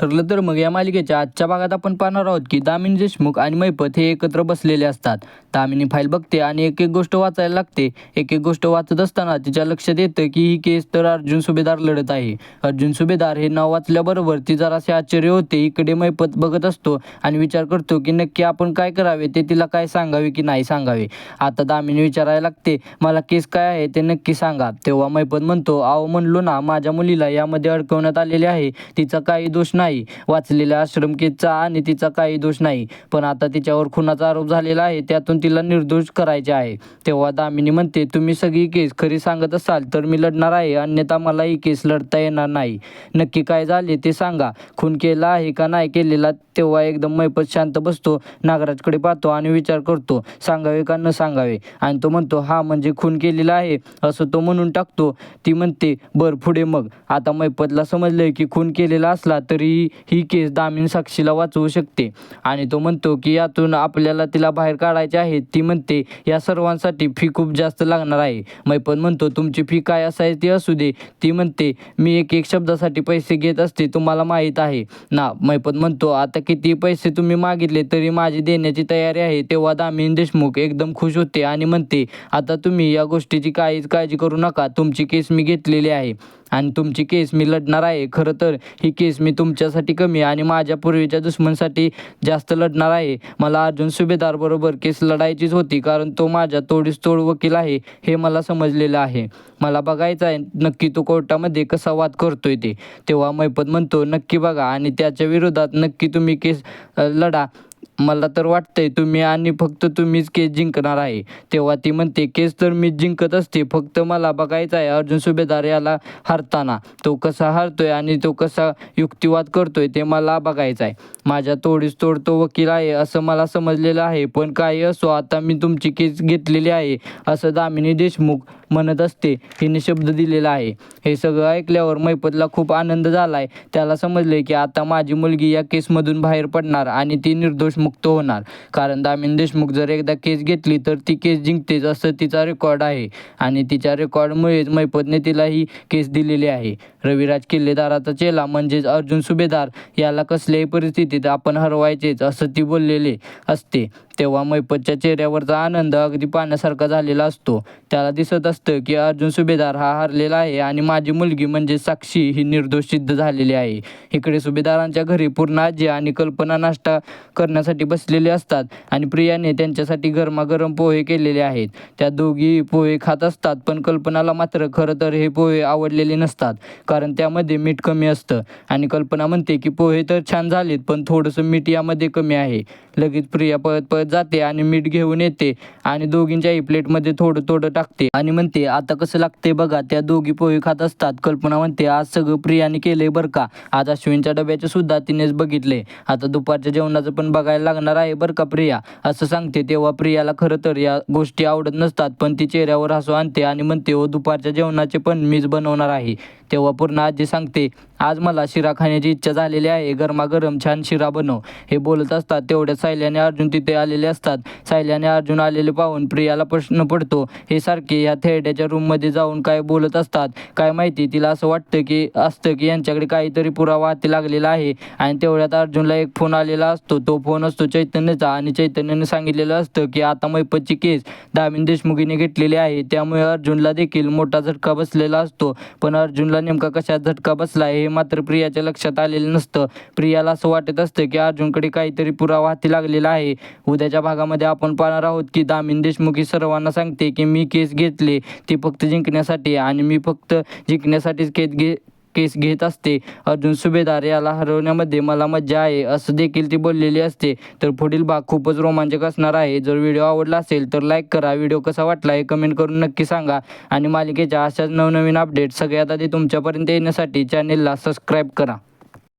ठरलं तर मग या मालिकेच्या आजच्या भागात आपण पाहणार आहोत की दामिनी देशमुख आणि मैपत हे एकत्र बसलेले असतात. दामिनी फाईल बघते आणि एक एक गोष्ट वाचायला लागते. एक एक गोष्ट वाचत असताना तिच्या लक्षात येतं की ही केस तर अर्जुन सुभेदार लढत आहे. अर्जुन सुभेदार हे नाव वाचल्याबरोबर ती जरासे आश्चर्य होते. इकडे मैपत बघत असतो आणि विचार करतो की नक्की आपण काय करावे ते तिला काय सांगावे की नाही सांगावे. आता दामिनी विचारायला लागते मला केस काय आहे ते नक्की सांगा. तेव्हा मैपत म्हणतो आहो म्हणलो ना माझ्या मुलीला यामध्ये अडकवण्यात आलेले आहे. तिचा काही दोष नाही. वाचलेल्या आश्रम केसचा आणि तिचा काही दोष नाही. पण आता तिच्यावर खुनाचा आरोप झालेला आहे त्यातून तिला निर्दोष करायचे आहे. तेव्हा दामिनी म्हणते तुम्ही सगळी केस खरी सांगत असाल तर मी लढणार आहे अन्यथा मला ही केस लढता येणार नाही. नक्की काय झाले ते सांगा. खून केला आहे का नाही केलेला तेव्हा एकदम मैपत शांत बसतो नागराजकडे पाहतो आणि विचार करतो सांगावे का न सांगावे? आणि तो म्हणतो हा म्हणजे खून केलेला आहे असं तो म्हणून टाकतो. ती म्हणते बर पुढे मग. आता मैपतला समजलंय की खून केलेला असला तरी ही केस दामिन साक्षीला वाचवू शकते. आणि तो म्हणतो की यातून आपल्याला तिला बाहेर काढायचे आहे. ती म्हणते या सर्वांसाठी फी खूप जास्त लागणार आहे. मैपत म्हणतो तुमची फी काय असाय ती असू दे. ती म्हणते मी एक एक शब्दासाठी पैसे घेत असते तुम्हाला माहीत आहे. ना मैपत म्हणतो आता किती पैसे तुम्ही मागितले तरी माझी देण्याची तयारी आहे. तेव्हा दामिनी देशमुख एकदम खुश होते आणि म्हणते आता तुम्ही या गोष्टीची काहीच काळजी करू नका. तुमची केस मी घेतलेली आहे. आणि तुमची केस मी लढणार आहे. खरं तर ही केस मी तुमच्या माझ्यासाठी कमी आणि माझ्या पूर्वीच्या दुश्मनसाठी जास्त लढणार आहे. मला अर्जुन सुभेदारबरोबर केस लढायचीच होती कारण तो माझ्या तोडीस तोड वकील आहे हे मला समजलेलं आहे. मला बघायचं आहे नक्की तो कोर्टामध्ये कसा वाद करतोय ते. तेव्हा मैपत म्हणतो नक्की बघा आणि त्याच्या विरोधात नक्की तुम्ही केस लढा. मला तर वाटतंय तुम्ही आणि फक्त तुम्हीच केस जिंकणार आहे. तेव्हा ती म्हणते केस तर मी जिंकत असते फक्त मला बघायचं आहे अर्जुन सुभेदार याला हरताना. तो कसा हरतोय आणि तो कसा युक्तिवाद करतोय ते मला बघायचं आहे. माझ्या तोडीस तोड तो वकील आहे असं मला समजलेलं आहे. पण काही असो आता मी तुमची केस घेतलेली आहे असं दामिनी देशमुख म्हणत असते. हिने शब्द दिलेला आहे. हे सगळं ऐकल्यावर मैपतला खूप आनंद झालाय. त्याला समजले की आता माझी मुलगी या केसमधून बाहेर पडणार आणि ती निर्दोष मुक्त होणार. कारण दामिन देशमुख जर एकदा केस घेतली तर ती केस जिंकतेच असं तिचा रेकॉर्ड आहे. आणि तिच्या रेकॉर्डमुळेच मैपतने तिला ही केस दिलेली आहे. रविराज किल्लेदाराचा चेला म्हणजेच अर्जुन सुभेदार याला कसल्याही परिस्थितीत आपण हरवायचेच असं ती बोललेले असते. तेव्हा मैपतच्या चेहऱ्यावरचा आनंद अगदी पाण्यासारखा झालेला असतो. त्याला दिसत असतं की अर्जुन सुभेदार हा हरलेला आहे आणि माझी मुलगी म्हणजे साक्षी ही निर्दोष सिद्ध झालेली आहे. इकडे सुभेदारांच्या घरी पूर्ण आजी आणि कल्पना नाश्ता करण्यासाठी बसलेले असतात आणि प्रियाने त्यांच्यासाठी गरमागरम पोहे केलेले आहेत. त्या दोघी पोहे खात असतात पण कल्पनाला मात्र खरं तर हे पोहे आवडलेले नसतात कारण त्यामध्ये मीठ कमी असतं. आणि कल्पना म्हणते की पोहे तर छान झालेत पण थोडंसं मीठ यामध्ये कमी आहे. लगेच प्रिया पळत पळत जाते आणि मीठ घेऊन येते आणि दोघींच्याही प्लेटमध्ये थोडं थोडं टाकते. आणि म्हणते आता कसं लागते बघा त्या दोघी पोहे खात असतात. कल्पना म्हणते आज सगळं प्रियाने केलंय बरं का? आज अश्विनच्या डब्याचे सुद्धा तिनेच बघितले. आता दुपारच्या जेवणाचं पण बघायला लागणार आहे बरं का प्रिया? असं सांगते तेव्हा प्रियाला खरं तर या गोष्टी आवडत नसतात पण ती चेहऱ्यावर हसू आणते आणि म्हणते हो दुपारच्या जेवणाचे पण मीच बनवणार आहे. तेव्हा पूर्ण आजी सांगते आज मला शिरा खाण्याची इच्छा झालेली आहे. गरमागरम छान शिरा बनव. हे बोलत असतात तेवढ्या सायल्याने अर्जुन तिथे आलेले असतात. सायल्याने अर्जुन आलेले पाहून प्रियाला प्रश्न पडतो हे सारखे या थेरड्याच्या रूममध्ये जाऊन काय बोलत असतात? काय माहिती? तिला असं वाटतं की असतं की यांच्याकडे काहीतरी पुरावा हाती लागलेला आहे आणि तेवढ्यात अर्जुनला एक फोन आलेला असतो. तो फोन असतो चैतन्यचा आणि चैतन्याने सांगितलेलं असतं की आता मैपतची केस दामिन देशमुखीने घेतलेली आहे. त्यामुळे अर्जुनला देखील मोठा झटका बसलेला असतो. पण अर्जुनला नेमका कशात झटका बसला हे मात्र प्रियाच्या लक्षात आलेलं नसतं. प्रियाला असं वाटत असतं की अर्जुनकडे काहीतरी पुरावा हाती लागलेला आहे. उद्याच्या भागामध्ये आपण पाहणार आहोत की दामिन देशमुख ही सर्वांना सांगते की मी केस घेतले ती फक्त जिंकण्यासाठी आणि मी फक्त जिंकण्यासाठीच केस घे केस घेत असते. अर्जुन सुभेदार याला हरवण्यामध्ये मला मज्जा आहे. असं देखील ती बोललेली असते. तर पुढील भाग खूपच रोमांचक असणार आहे. जर व्हिडिओ आवडला असेल तर लाईक करा. व्हिडिओ कसा वाटला हे कमेंट करून नक्की सांगा. आणि मालिकेच्या अशाच नवनवीन अपडेट सगळ्यात आधी तुमच्यापर्यंत येण्यासाठी चॅनेलला सबस्क्राईब करा.